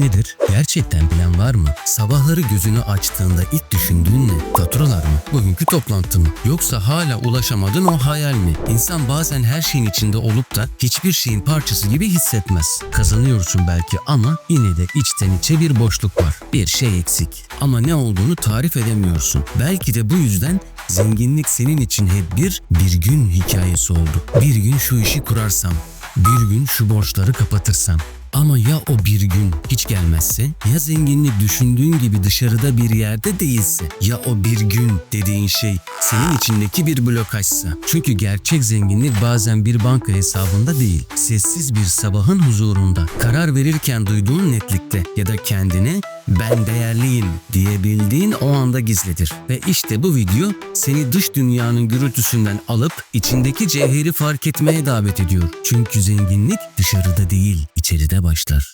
nedir? Gerçekten plan var mı? Sabahları gözünü açtığında ilk düşündüğün ne? Faturalar mı? Bugünkü toplantı mı? Yoksa hala ulaşamadın o hayal mi? İnsan bazen her şeyin içinde olup da hiçbir şeyin parçası gibi hissetmez. Kazanıyorsun belki ama yine de içten içe bir boşluk var. Bir şey eksik. Ama ne olduğunu tarif edemiyorsun. Belki de bu yüzden zenginlik senin için hep bir bir gün hikayesi oldu. Bir gün şu işi kurarsam, bir gün şu borçları kapatırsam. Ama ya o bir gelmezse? Ya zenginlik düşündüğün gibi dışarıda bir yerde değilse? Ya o bir gün dediğin şey senin içindeki bir blokajsa? Çünkü gerçek zenginlik bazen bir banka hesabında değil, sessiz bir sabahın huzurunda, karar verirken duyduğun netlikte ya da kendine ben değerliyim diyebildiğin o anda gizlidir. Ve işte bu video seni dış dünyanın gürültüsünden alıp içindeki cevheri fark etmeye davet ediyor. Çünkü zenginlik dışarıda değil, içeride başlar.